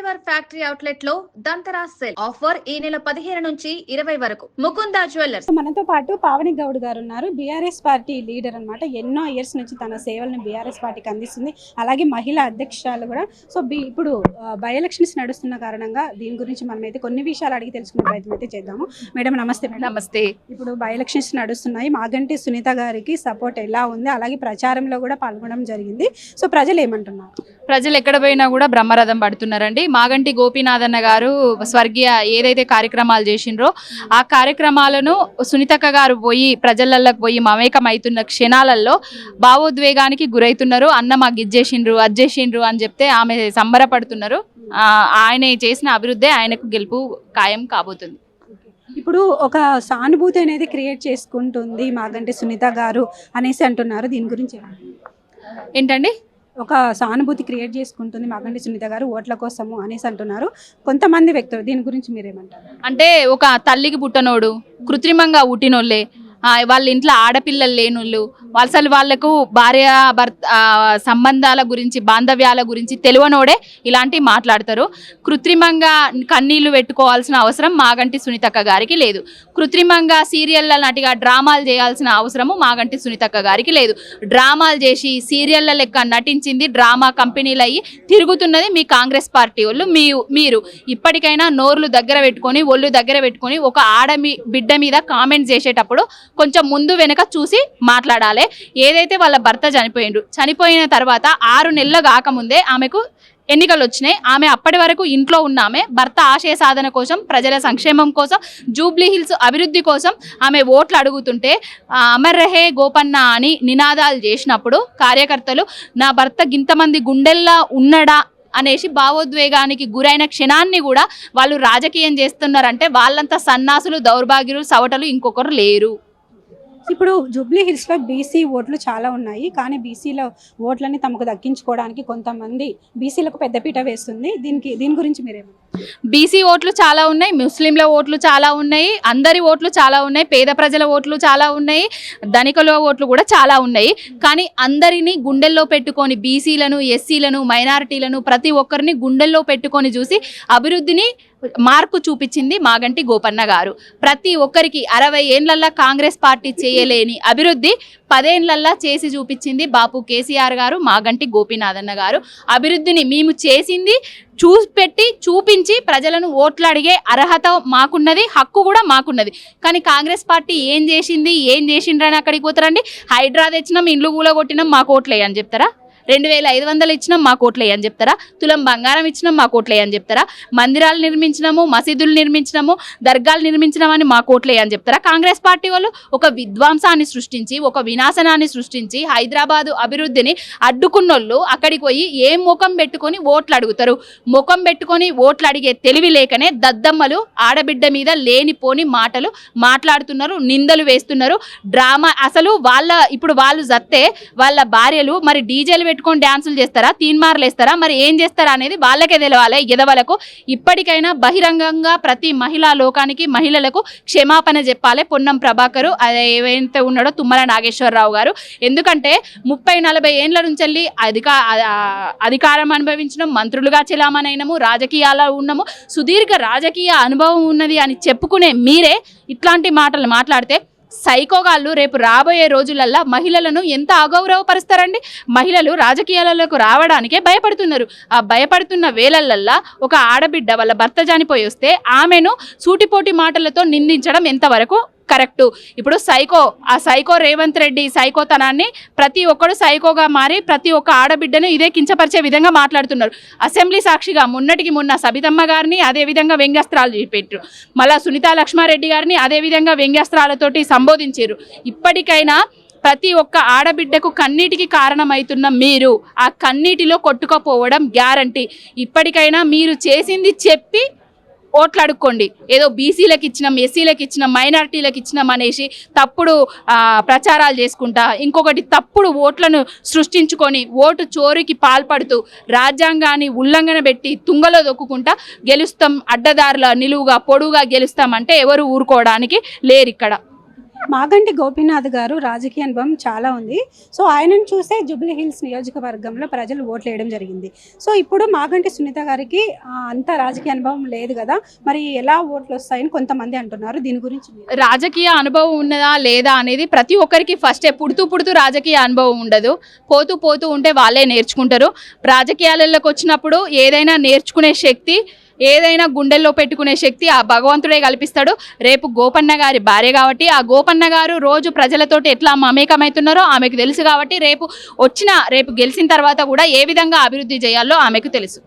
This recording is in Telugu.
రివర్ ఫ్యాక్టరీ అవుట్లెట్లో దంతరా సెల్ ఆఫర్ ఈ నెల పదిహేను నుంచి ఇరవై వరకు. ముకుందా జ్యువెలర్స్. మనతో పాటు పావని గౌడ్ గారు ఉన్నారు. బీఆర్ఎస్ పార్టీ లీడర్ అన్నమాట. ఎన్నో ఇయర్స్ నుంచి తన సేవలను బీఆర్ఎస్ పార్టీకి అందిస్తుంది. అలాగే మహిళా అధ్యక్షురాలు కూడా. సో బి ఇప్పుడు బై ఎలక్షన్స్ నడుస్తున్న కారణంగా దీని గురించి మనం అయితే కొన్ని విషయాలు అడిగి తెలుసుకునే ప్రయత్నం అయితే చేద్దాము. మేడం నమస్తే మేడం. నమస్తే. ఇప్పుడు బై ఎలక్షన్స్ నడుస్తున్నాయి. మాగంటి సునీత గారికి సపోర్ట్ ఎలా ఉంది? అలాగే ప్రచారంలో కూడా పాల్గొనడం జరిగింది. సో ప్రజలు ఏమంటున్నారు? ప్రజలు ఎక్కడ పోయినా కూడా బ్రహ్మరథం పడుతున్నారండి. మాగంటి గోపీనాథన్న గారు స్వర్గీయ ఏదైతే కార్యక్రమాలు చేసిండ్రో ఆ కార్యక్రమాలను సునీతక్క గారు పోయి ప్రజలలోకి పోయి మమేకం అవుతున్న క్షణాలలో భావోద్వేగానికి గురవుతున్నారు అన్న మాకు ఇచ్చేసిండ్రు అజ్జేసిండ్రు అని చెప్తే ఆమె సంబరపడుతున్నారు. ఆయన చేసిన అభివృద్ధి ఆయనకు గెలుపు ఖాయం కాబోతుంది. ఇప్పుడు ఒక సానుభూతి అనేది క్రియేట్ చేసుకుంటుంది మాగంటి సునీత గారు అనేసి అంటున్నారు. దీని గురించి? ఏంటండి? ఒక సానుభూతి క్రియేట్ చేసుకుంటుంది మాగంటి సునీత గారు ఓట్ల కోసము అనేసి అంటున్నారు. కొంతమంది వ్యక్తులు దీని గురించి మీరేమంటారు? అంటే ఒక తల్లికి పుట్టనోడు కృత్రిమంగా పుట్టినోళ్ళే వాళ్ళ ఇంట్లో ఆడపిల్లలు లేనోళ్ళు అసలు వాళ్ళకు భార్య భర్త సంబంధాల గురించి బాంధవ్యాల గురించి తెలివనోడే ఇలాంటివి మాట్లాడతారు. కృత్రిమంగా కన్నీళ్ళు పెట్టుకోవాల్సిన అవసరం మాగంటి సునీతక్క గారికి లేదు. కృత్రిమంగా సీరియళ్ళ నటిగా డ్రామాలు చేయాల్సిన అవసరము మాగంటి సునీతక్క గారికి లేదు. డ్రామాలు చేసి సీరియళ్ళ లెక్క నటించింది డ్రామా కంపెనీలు అయ్యి తిరుగుతున్నది మీ కాంగ్రెస్ పార్టీ వాళ్ళు మీ మీరు. ఇప్పటికైనా నోర్లు దగ్గర పెట్టుకొని ఒళ్ళు దగ్గర పెట్టుకొని ఒక ఆడ మీ బిడ్డ మీద కామెంట్ చేసేటప్పుడు కొంచెం ముందు వెనక చూసి మాట్లాడాలి. ఏదైతే వాళ్ళ భర్త చనిపోయిండ్రు చనిపోయిన తర్వాత ఆరు నెలలు కాకముందే ఆమెకు ఎన్నికలు వచ్చినాయి ఆమె అప్పటి వరకు ఇంట్లో ఉన్నామే. భర్త ఆశయ సాధన కోసం ప్రజల సంక్షేమం కోసం జూబ్లీ హిల్స్ అభివృద్ధి కోసం ఆమె ఓట్లు అడుగుతుంటే అమర్ రహే గోపన్న అని నినాదాలు చేసినప్పుడు కార్యకర్తలు నా భర్త గింతమంది గుండెల్లా ఉన్నడా? అనేసి భావోద్వేగానికి గురైన క్షణాన్ని కూడా వాళ్ళు రాజకీయం చేస్తున్నారంటే వాళ్ళంతా సన్నాసులు దౌర్భాగ్యులు సవటలు ఇంకొకరు లేరు. ఇప్పుడు జూబ్లీ హిల్స్లో బీసీ ఓట్లు చాలా ఉన్నాయి. కానీ బీసీల ఓట్లని తమకు దక్కించుకోవడానికి కొంతమంది బీసీలకు పెద్దపీట వేస్తుంది. దీనికి దీని గురించి మీరేమో బీసీ ఓట్లు చాలా ఉన్నాయి. ముస్లింల ఓట్లు చాలా ఉన్నాయి. అందరి ఓట్లు చాలా ఉన్నాయి. పేద ప్రజల ఓట్లు చాలా ఉన్నాయి. ధనికుల ఓట్లు కూడా చాలా ఉన్నాయి. కానీ అందరినీ గుండెల్లో పెట్టుకొని బీసీలను ఎస్సీలను మైనారిటీలను ప్రతి ఒక్కరిని గుండెల్లో పెట్టుకొని చూసి అభివృద్ధిని మార్కు చూపించింది మాగంటి గోపన్న గారు. ప్రతి ఒక్కరికి అరవై ఏండ్లల్లా కాంగ్రెస్ పార్టీ చేయలేని అభివృద్ధి పదేండ్లల్లా చేసి చూపించింది బాపు కేసీఆర్ గారు మాగంటి గోపీనాథన్న గారు. అభివృద్ధిని మేము చేసింది చూపెట్టి చూపించి ప్రజలను ఓట్లు అడిగే అర్హత మాకున్నది హక్కు కూడా మాకున్నది. కానీ కాంగ్రెస్ పార్టీ ఏం చేసింది ఏం చేసిండ్రని అక్కడికి పోతారండి? హైడ్రా తెచ్చినాం ఇండ్లు కూల కొట్టినాం మాకు ఓట్లే అని చెప్తారా? రెండు వేల ఐదు వందలు ఇచ్చినాం మా కోట్లే అని చెప్తారా? తులం బంగారం ఇచ్చినాం మా కోట్లే అని చెప్తారా? మందిరాలు నిర్మించినాము మసీదులు నిర్మించినాము దర్గాలు నిర్మించినామని మా కోట్లే అని చెప్తారా? కాంగ్రెస్ పార్టీ వాళ్ళు ఒక విధ్వంసాన్ని సృష్టించి ఒక వినాశనాన్ని సృష్టించి హైదరాబాదు అభివృద్ధిని అడ్డుకున్నోళ్ళు అక్కడికి పోయి ఏం ముఖం పెట్టుకొని ఓట్లు అడుగుతారు? ముఖం పెట్టుకొని ఓట్లు అడిగే తెలివి లేకనే దద్దమ్మలు ఆడబిడ్డ మీద లేనిపోని మాటలు మాట్లాడుతున్నారు నిందలు వేస్తున్నారు. డ్రామా అసలు వాళ్ళ ఇప్పుడు వాళ్ళు జత్తే వాళ్ళ భార్యలు మరి డీజేలు పెట్టుకొని పెట్టుకొని డ్యాన్సులు చేస్తారా? తీన్మార్లు వేస్తారా? మరి ఏం చేస్తారా అనేది వాళ్ళకే తెలవాలి. ఎదవలకు ఇప్పటికైనా బహిరంగంగా ప్రతి మహిళా లోకానికి మహిళలకు క్షమాపణ చెప్పాలి. పొన్నం ప్రభాకరు అది ఏవైతే ఉన్నాడో తుమ్మల నాగేశ్వరరావు గారు. ఎందుకంటే ముప్పై నలభై ఏండ్ల నుంచి వెళ్ళి అధికా అధికారం అనుభవించడం మంత్రులుగా చెలామణైనము రాజకీయాల ఉన్నాము సుదీర్ఘ రాజకీయ అనుభవం ఉన్నది అని చెప్పుకునే మీరే ఇట్లాంటి మాటలు మాట్లాడితే సైకోగాళ్ళు రేపు రాబోయే రోజులల్లా మహిళలను ఎంత అగౌరవపరుస్తారండి? మహిళలు రాజకీయాలలోకి రావడానికే భయపడుతున్నారు. ఆ భయపడుతున్న వేళలల్లా ఒక ఆడబిడ్డ వాళ్ళ భర్త చనిపోయి వస్తే ఆమెను సూటిపోటి మాటలతో నిందించడం ఎంతవరకు కరెక్టు. ఇప్పుడు సైకో ఆ సైకో రేవంత్ రెడ్డి సైకోతనాన్ని ప్రతి ఒక్కడు సైకోగా మారి ప్రతి ఒక్క ఆడబిడ్డను ఇదే కించపరిచే విధంగా మాట్లాడుతున్నారు. అసెంబ్లీ సాక్షిగా మొన్నటికి మొన్న సబితమ్మ గారిని అదే విధంగా వ్యంగ్యాస్త్రాలు చూపెట్టారు మళ్ళా సునీతా లక్ష్మారెడ్డి గారిని అదే విధంగా వ్యంగ్యాస్త్రాలతోటి సంబోధించారు ఇప్పటికైనా ప్రతి ఒక్క ఆడబిడ్డకు కన్నీటికి కారణమవుతున్న మీరు ఆ కన్నీటిలో కొట్టుకపోవడం గ్యారంటీ. ఇప్పటికైనా మీరు చేసింది చెప్పి ఓట్లు అడుక్కోండి ఏదో బీసీలకు ఇచ్చినాం ఎస్సీలకు ఇచ్చినాం మైనారిటీలకు ఇచ్చినాం అనేసి తప్పుడు ప్రచారాలు చేసుకుంటా ఇంకొకటి తప్పుడు ఓట్లను సృష్టించుకొని ఓటు చోరీకి పాల్పడుతూ రాజ్యాంగాన్ని ఉల్లంఘన పెట్టి తుంగలో దొక్కుకుంటా గెలుస్తాం అడ్డదారుల నిలువుగా పొడుగా గెలుస్తాం అంటే ఎవరు ఊరుకోవడానికి లేరు ఇక్కడ మాగంటి గోపీనాథ్ గారు రాజకీయ అనుభవం చాలా ఉంది. సో ఆయనను చూసే జూబ్లీ హిల్స్ నియోజకవర్గంలో ప్రజలు ఓట్లు వేయడం జరిగింది. సో ఇప్పుడు మాగంటి సునీత గారికి అంత రాజకీయ అనుభవం లేదు కదా మరి ఎలా ఓట్లు వస్తాయని కొంతమంది అంటున్నారు. దీని గురించి రాజకీయ అనుభవం ఉన్నదా లేదా అనేది ప్రతి ఒక్కరికి ఫస్ట్ పుడుతూ పుడుతూ రాజకీయ అనుభవం ఉండదు. పోతూ పోతూ ఉంటే వాళ్ళే నేర్చుకుంటారు. రాజకీయాలలోకి వచ్చినప్పుడు ఏదైనా నేర్చుకునే శక్తి ఏదైనా గుండెల్లో పెట్టుకునే శక్తి ఆ భగవంతుడే కల్పిస్తాడు. రేపు గోపన్న గారి భార్య కాబట్టి ఆ గోపన్న గారు రోజు ప్రజలతోటి ఎట్లా మమేకమవుతున్నారో ఆమెకు తెలుసు కాబట్టి రేపు వచ్చిన రేపు గెలిచిన తర్వాత కూడా ఏ విధంగా అభివృద్ధి చేయాలో ఆమెకు తెలుసు.